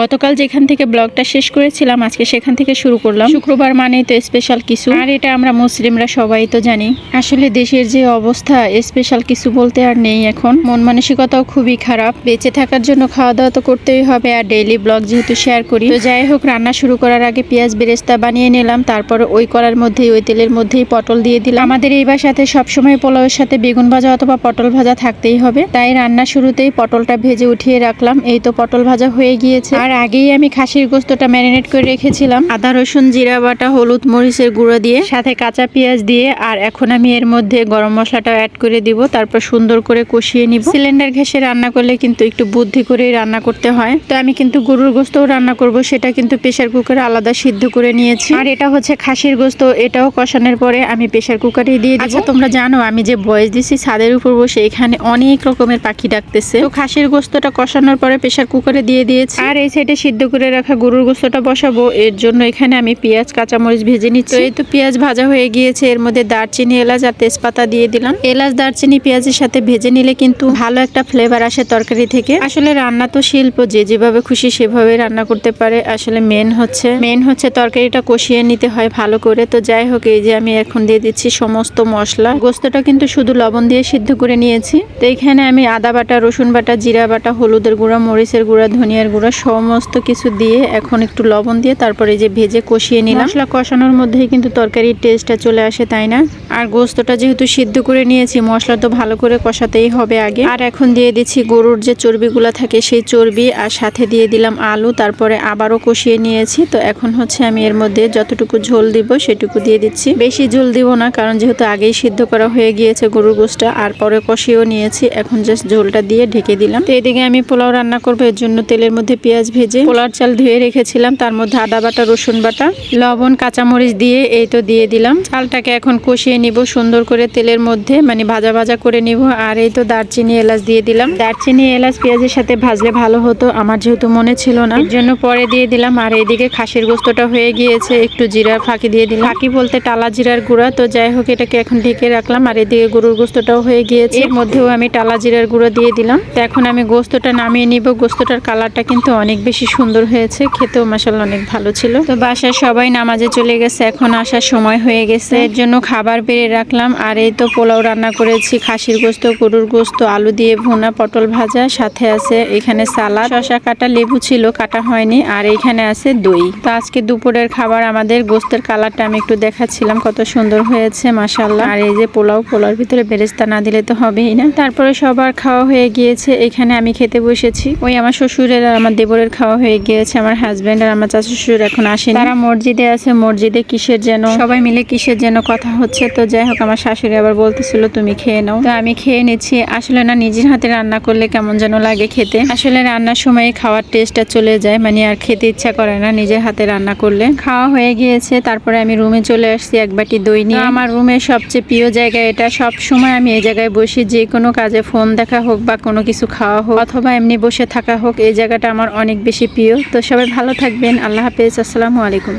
গতকাল যেখান থেকে ব্লগটা শেষ করেছিলাম, আজকে সেখান থেকে শুরু করলাম। শুক্রবার মানেই তো স্পেশাল কিছু। আর এটা আমরা মুসলিমরা সবাই তো জানি। আসলে দেশের যে অবস্থা স্পেশাল কিছু বলতে আর নেই এখন। মন মানসিকতাও খুবই খারাপ। বেঁচে থাকার জন্য খাওয়া দাওয়া তো করতেই হবে আর ডেইলি ব্লগ যেহেতু শেয়ার করি। তো যাই হোক, রান্না শুরু করার আগে পেঁয়াজ বেরেস্তা বানিয়ে নিলাম। তারপর ওই করার মধ্যেই, ওই তেলের মধ্যেই পটল দিয়ে দিলাম। আমাদের এই বাসাতে সবসময় পোলাওয়ের সাথে বেগুন ভাজা অথবা পটল ভাজা থাকতেই হবে। তাই রান্না শুরুতেই পটলটা ভেজে উঠিয়ে রাখলাম। এই তো পটল ভাজা হয়ে গিয়েছে। আর আগেই আমি খাসির গোস্তটা ম্যারিনেট করে রেখেছিলাম। আদা রসুন জিরা বাটা হলুদ মরিচের গুঁড়ো দিয়ে সাথে কাঁচা পেঁয়াজ দিয়ে আর এখন আমি এর মধ্যে গরম মশলাটা অ্যাড করে দিব তারপর সুন্দর করে কষিয়ে নিব। সিলিন্ডার ঘেসে রান্না করলে কিন্তু একটু বুদ্ধি করেই রান্না করতে হয়। তো আমি কিন্তু গরুর গোস্তও রান্না করব সেটা কিন্তু প্রেশার কুকারে আলাদা সিদ্ধ করে নিয়েছি। আর এটা হচ্ছে খাসির গোস্ত এটাও কষানোর পরে আমি প্রেশার কুকারে দিয়ে দিব। আচ্ছা তোমরা জানো আমি যে বয়স দিছি ছাদের উপর বসে এখানে অনেক রকমের পাখি ডাকতেছে। তো খাসির গোস্তটা কষানোর পরে প্রেশার কুকারে দিয়ে দিয়েছি। আর এই সাইডে সিদ্ধ করে রাখা গরুর গোস্তটা বসাবো। এর জন্য এখানে আমি পেঁয়াজ, কাঁচামরিচ ভেজে নিচ্ছি। এই তো পেঁয়াজ ভাজা হয়ে গিয়েছে। এর মধ্যে দারচিনি, এলাচ আর তেজপাতা দিয়ে দিলাম। এলাচ, দারচিনি, পেঁয়াজের সাথে ভেজে নিলে কিন্তু ভালো একটা ফ্লেভার আসে তরকারি থেকে। আসলে রান্না তো শিল্প, যে যেভাবে খুশি সেভাবে রান্না করতে পারে। আসলে মেন হচ্ছে মেন হচ্ছে তরকারিটা কষিয়ে নিতে হয় ভালো করে। তো যাই হোক, এই যে আমি এখন দিয়ে দিচ্ছি সমস্ত মশলা। গোস্তটা কিন্তু শুধু লবণ দিয়ে সিদ্ধ করে নিয়েছি। তো এখানে আমি আদা বাটা, রসুন বাটা, জিরা বাটা, হলুদের গুঁড়া, মরিচের গুঁড়া, ধনিয়ার গুঁড়া সমস্ত কিছু দিয়ে এখন একটু লবণ দিয়ে তারপরে যে ভেজে কষিয়ে নিলাম। মশলা কষানোর মধ্যেই কিন্তু তরকারির টেস্টটা চলে আসে তাই না? আর গোস্তটা যেহেতু সিদ্ধ করে নিয়েছি মশলা তো ভালো করে কষাতেই হবে আগে। আর এখন দিয়ে দিচ্ছি গরুর যে চর্বিগুলো থাকে সেই চর্বি আর সাথে দিয়ে দিলাম আলু তারপরে আবারও কষিয়ে নিয়েছি। তো এখন হচ্ছে আমি এর মধ্যে যতটুকু ঝোল দিব সেটুকু দিয়ে দিচ্ছি। বেশি ঝোল দিব না কারণ যেহেতু আগেই সিদ্ধ করা হয়ে গিয়েছে গরুর গোস্তটা আর পরে কষিয়েও নিয়েছি এখন জাস্ট ঝোলটা দিয়ে ঢেকে দিলাম। তো এদিকে আমি পোলাও রান্না করব এর জন্য তেলের মধ্যে পেঁয়াজ ভেজে পোলার চাল ধুয়ে রেখেছিলাম। তার মধ্যে আদা বাটা, রসুন বাটা, লবণ, কাঁচামরিচ দিয়ে এই তো দিয়ে দিলাম। চালটাকে এখন কষিয়ে নিব সুন্দর করে তেলের মধ্যে মানে ভাজা ভাজা করে নিব। আর এই তো দারচিনি এলাচ দিয়ে দিলাম। দারচিনি, এলাচ, পেঁয়াজের সাথে ভাজলে ভালো হতো, আমার যেহেতু মনে ছিল না। এর জন্য পরে দিয়ে দিলাম। আর এইদিকে খাসির গোস্তটা হয়ে গিয়েছে, একটু জিরার ফাঁকি দিয়ে দিলাম। ফাঁকি বলতে টালা জিরার গুঁড়া, তো যাই হোক, এটাকে এখন ঢেকে রাখলাম। আর এদিকে গরুর গোস্তটাও হয়ে গিয়েছে। এর মধ্যেও আমি টালা জিরার গুঁড়ো দিয়ে দিলাম। তো এখন আমি গোস্তটা নামিয়ে নিব। গোস্তটার কালারটা কিন্তু অনেক বেশি সুন্দর হয়েছে, খেতেও মাসাল্লাহ অনেক ভালো ছিল। তো বাসায় সবাই নামাজে চলে গেছে, এখন আসার সময় হয়ে গেছে। এর জন্য খাবার বেড়ে রাখলাম, আর এই তো পোলাও রান্না করেছি, খাসির গোস্ত, গরুর গোস্ত, আলু দিয়ে ভুনা, পটল ভাজা, সাথে আছে এখানে সালাদ। শশা কাটা, লেবু ছিল, কাটা হয়নি, আর এখানে আছে দই। তো আজকে দুপুরের খাবার আমাদের গোস্তের কালারটা আমি একটু দেখাচ্ছিলাম, কত সুন্দর হয়েছে মাসাল্লাহ আর এই যে পোলাও, পোলাওর ভিতরে বেরেস্তা না দিলে তো হবেই না। তারপরে সবার খাওয়া হয়ে গিয়েছে, এখানে আমি খেতে বসেছি। ওই আমার শ্বশুরের আমার দেবরের খাওয়া হয়ে গিয়েছে। আমার হাজব্যান্ড আর আমার চাচা শ্বশুর এখন আসেনি। তারা মসজিদে আছে, মসজিদে কিসের যেন? সবাই মিলে কিসের যেন কথা হচ্ছে। তো যাই হোক, আমার শাশুড়ি আবার বলতেছিল, তুমি খেয়ে নাও। তো আমি খেয়ে নিচ্ছি। আসলে না, নিজের হাতে রান্না করলে কেমন যেন লাগে খেতে। আসলে রান্নার সময় খাওয়ার টেস্টটা চলে যায়। মানে আর খেতে ইচ্ছা করে না নিজের হাতে রান্না করলে। খাওয়া হয়ে গিয়েছে। তারপরে আমি রুমে চলে আসছি এক বাটি দই নিয়ে। আমার রুমের সবচেয়ে প্রিয় জায়গা এটা। সব সময় আমি এই জায়গায় বসি। যে কোনো কাজে ফোন দেখা হোক বা কোনো কিছু খাওয়া হোক, অথবা এমনি বসে থাকা হোক, এই জায়গাটা আমার অনেক বেশি প্রিয়। তো সবাই ভালো থাকবেন। আল্লাহ হাফেজ। আসসালামু আলাইকুম।